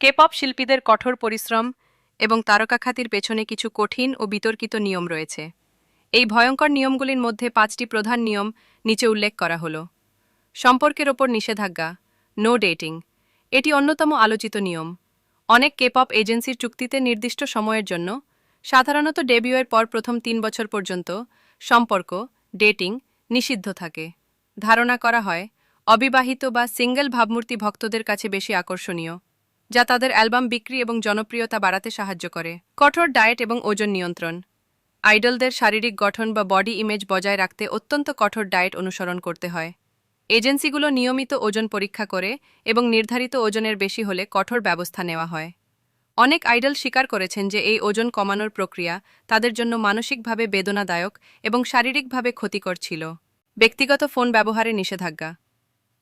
K pop শিল্পীদের কঠোর পরিশ্রম এবং তারকা খাতির পেছনে কিছু কঠিন ও বিতর্কিত নিয়ম রয়েছে। এই ভয়ঙ্কর নিয়মগুলির মধ্যে পাঁচটি প্রধান নিয়ম নিচে উল্লেখ করা হল। সম্পর্কের ওপর নিষেধাজ্ঞা নো ডেটিং এটি অন্যতম আলোচিত নিয়ম। অনেক কেপপ এজেন্সির চুক্তিতে নির্দিষ্ট সময়ের জন্য, সাধারণত ডেবিউয়ের পর প্রথম তিন বছর পর্যন্ত, সম্পর্ক ডেটিং নিষিদ্ধ থাকে। ধারণা করা হয়, অবিবাহিত বা সিঙ্গেল ভাবমূর্তি ভক্তদের কাছে বেশি আকর্ষণীয়। যা তাদের অ্যালবাম বিক্রি এবং জনপ্রিয়তা বাড়াতে সাহায্য করে। কঠোর ডায়েট এবং ওজন নিয়ন্ত্রণ। আইডলদের শারীরিক গঠন বা বডি ইমেজ বজায় রাখতে অত্যন্ত কঠোর ডায়েট অনুসরণ করতে হয়। এজেন্সিগুলো নিয়মিত ওজন পরীক্ষা করে এবং নির্ধারিত ওজনের বেশি হলে কঠোর ব্যবস্থা নেওয়া হয়। অনেক আইডল স্বীকার করেছেন যে এই ওজন কমানোর প্রক্রিয়া তাদের জন্য মানসিকভাবে বেদনাদায়ক এবং শারীরিকভাবে ক্ষতিকর ছিল। ব্যক্তিগত ফোন ব্যবহারে নিষেধাজ্ঞা।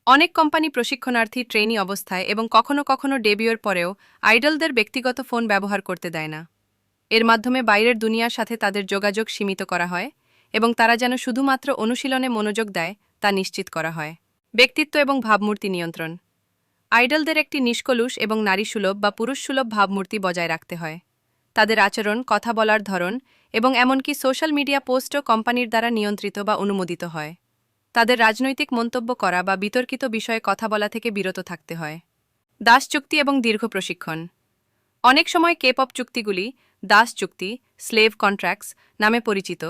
অনেক কোম্পানি প্রশিক্ষণার্থী, ট্রেনি অবস্থায় এবং কখনো কখনো ডেবিউর পরেও আইডলদের ব্যক্তিগত ফোন ব্যবহার করতে দেয় না। এর মাধ্যমে বাইরের দুনিয়ার সাথে তাদের যোগাযোগ সীমিত করা হয় এবং তারা যেন শুধুমাত্র অনুশীলনে মনোযোগ দেয় তা নিশ্চিত করা হয়। ব্যক্তিত্ব এবং ভাবমূর্তি নিয়ন্ত্রণ। আইডলদের একটি নিষ্কলুষ এবং নারীসুলভ বা পুরুষসুলভ ভাবমূর্তি বজায় রাখতে হয়। তাদের আচরণ, কথা বলার ধরন এবং এমনকি সোশ্যাল মিডিয়া পোস্টও কোম্পানির দ্বারা নিয়ন্ত্রিত বা অনুমোদিত হয়। তাদের রাজনৈতিক মন্তব্য করা বা বিতর্কিত বিষয়ে কথা বলা থেকে বিরত থাকতে হয়। দাস চুক্তি এবং দীর্ঘ প্রশিক্ষণ। অনেক সময় কেপপ চুক্তিগুলি দাস চুক্তি স্লেভ কন্ট্রাক্টস নামে পরিচিত,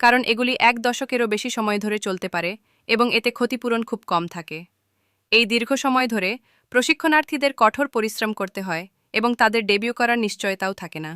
কারণ এগুলি এক দশকেরও বেশি সময় ধরে চলতে পারে এবং এতে ক্ষতিপূরণ খুব কম থাকে। এই দীর্ঘ সময় ধরে প্রশিক্ষণার্থীদের কঠোর পরিশ্রম করতে হয় এবং তাদের ডেবিউ করার নিশ্চয়তাও থাকে না।